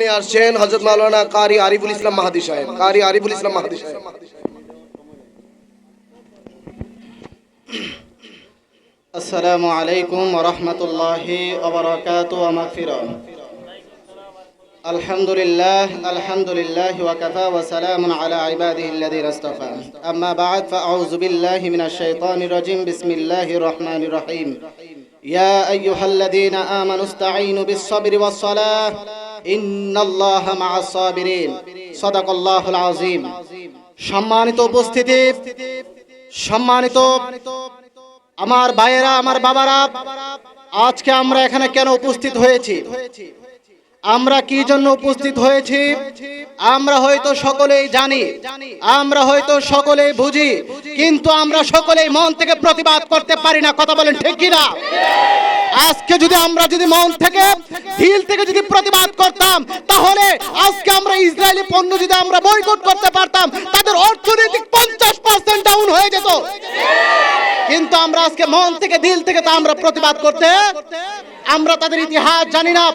নিয়ে আসছেন হজরত মাওলানা কারি আরিফুল ইসলাম মাহাদি সাহেব কারি আরিফুল ইসলাম মাহাদি সাহেব السلام عليكم ورحمة الله وبركاته ومغفرة الحمد لله الحمد لله وكفى وسلام على عباده الذين اصطفى أما بعد فأعوذ بالله من الشيطان الرجيم بسم الله الرحمن الرحيم يا أيها الذين آمنوا استعينوا بالصبر والصلاة সম্মানিত উপস্থিতি, সম্মানিত আমার ভাইয়েরা, আমার বাবারা, আজকে আমরা এখানে কেন উপস্থিত হয়েছি? আমরা কি জন্য উপস্থিত হয়েছি? আমরা হয়তো সকলেই জানি, আমরা হয়তো সকলেই বুঝি, কিন্তু আমরা সকলেই মন থেকে প্রতিবাদ করতে পারি না। কথা বলেন ঠিক কিনা? আজকে যদি আমরা যদি মন থেকে হিল থেকে যদি প্রতিবাদ করতাম, তাহলে আজকে আমরা ইসরায়েলি পণ্য যদি আমরা বয়কট করতে পারতাম, তাদের অর্থনৈতিক পঞ্চাশ পার্সেন্ট ডাউন হয়ে যেত। কিন্তু আমরা আজকে মন থেকে, দিল থেকে তা আমরা প্রতিবাদ করতে আমরা তাদের ইতিহাস জানি না।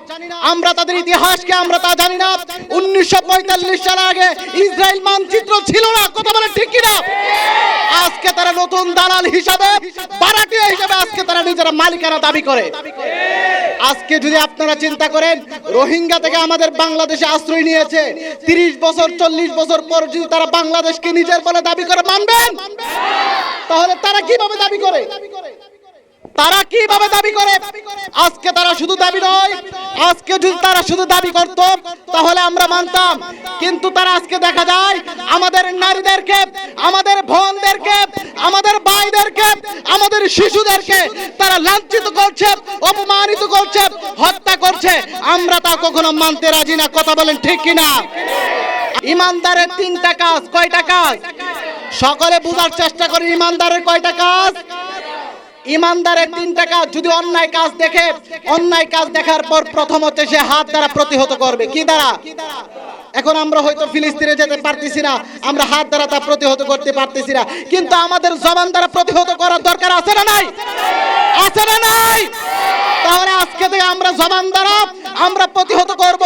আমরা তাদের ইতিহাসকে আমরা তা জানি না। উনিশশো পঁয়তাল্লিশ সাল আগে ইসরায়েল মানচিত্র ছিল না। কথা বলে ঠিক কিনা? আজকে তারা নতুন দালাল হিসাবে, বারাটিয়া হিসাবে আজকে তারা নিজেরা মালিকানা দাবি করে। আজকে যদি আপনারা চিন্তা করেন, রোহিঙ্গা থেকে আমাদের বাংলাদেশে আশ্রয় নিয়েছে, তিরিশ বছর, চল্লিশ বছর পর যদি তারা বাংলাদেশকে নিজের বলে দাবি করে, মানবেন? তাহলে তারা কীভাবে দাবি করে? তারা কীভাবে দাবি করে? আজকে তারা শুধু দাবি নয়, আজকে যদি তারা শুধু দাবি করত, তাহলে আমরা মানতাম। কিন্তু তারা আজকে দেখা যায়, আমাদের নারীদেরকে, আমাদের বোনদেরকে, আমাদের ভাইদেরকে, আমাদের শিশুদেরকে তারা লাঞ্ছিত করছে, অপমানিত করছে, হত্যা করছে। আমরা তা কখনো মানতে রাজি না, কথা বলেন ঠিক কিনা? ইমানদারের তিনটা কাজ, কয়টা কাজ? সকলে বোঝার চেষ্টা করে ইমানদারের কয়টা কাজ? ইমানদারের তিনটা কাজ যদি অন্যায় কাজ দেখে, অন্যায় কাজ দেখার পর প্রথম হচ্ছে সে হাত দ্বারা প্রতিহত করবে। কি দ্বারা? এখন আমরা হয়তো ফিলিস্তিনে যেতে পারতেছি না, আমরা হাত দ্বারা তা প্রতিহত করতে পারতেছি না। কিন্তু আমাদের জবান দ্বারা প্রতিহত করার দরকার আছে না নাই? আছে না নাই? তাহলে আজকে থেকে আমরা জবান দ্বারা আমরা প্রতিহত করব।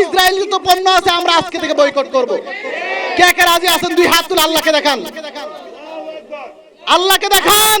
ইসরায়েলি তো পণ্য আছে, আমরা আজকে থেকে বয়কট করব। কে কে রাজি আছেন? দুই হাত তুলে আল্লাহকে দেখান। আল্লাহকে দেখান।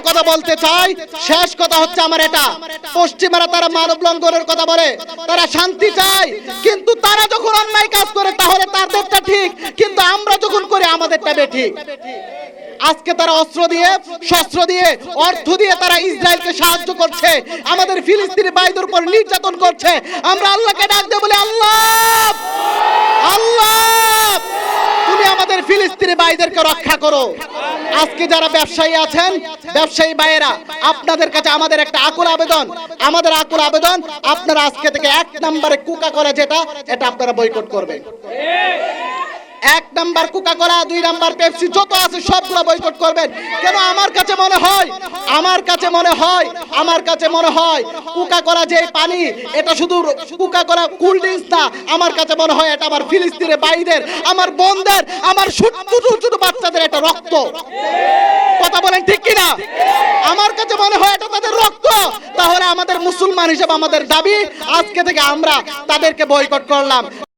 আরেকটা কথা বলতে চাই। শেষ কথা হচ্ছে আমার এটা। পশ্চিমারা তারা মানব লঙ্ঘনের কথা বলে। তারা শান্তি চায়। কিন্তু তারা যখন অন্যায় কাজ করে, তাহলে তাদেরটা ঠিক। কিন্তু আমরা যখন করি, আমাদেরটা ঠিক আজকে তারা অস্ত্র দিয়ে, শস্ত্র দিয়ে, অর্থ দিয়ে তারা ইসরায়েলকে সাহায্য করছে। আমাদের ফিলিস্তিনি ভাইদের উপর নির্যাতন করছে। আমরা আল্লাহকে ডাক দেব বলে, আল্লাহ! আল্লাহ! তুমি আমাদের ফিলিস্তিনি ভাইদেরকে রক্ষা করো। আজকে যারা ব্যবসায়ী আছেন, ব্যবসায়ী ভাইয়েরা, আপনাদের কাছে আমাদের একটা আকুল আবেদন। আমাদের আকুল আবেদন, আপনারা আজকে থেকে এক নম্বরে কুকা করে যেটা, এটা আপনারা বয়কট করবেন। এক নাম্বার কোকা কোলা দুই নাম্বার পেপসি যত আছে সবগুলো বয়কট করবেন। কেন আমার কাছে মনে হয়? আমার কাছে মনে হয়, আমার কাছে মনে হয় কোকা কোলা যে পানি, এটা শুধু কোকা কোলা কুল ড্রিঙ্কস না। আমার কাছে মনে হয় এটা আমার ফিলিস্তিনের বাইদের আমার বোনদের, আমার ছোট ছোট বাচ্চাদের এটা রক্ত। কথা বলেন ঠিক কিনা? আমার কাছে মনে হয় এটা তাদের রক্ত। তাহলে আমাদের মুসলমান হিসেবে আমাদের দাবি, আজকে থেকে আমরা তাদেরকে বয়কট করলাম।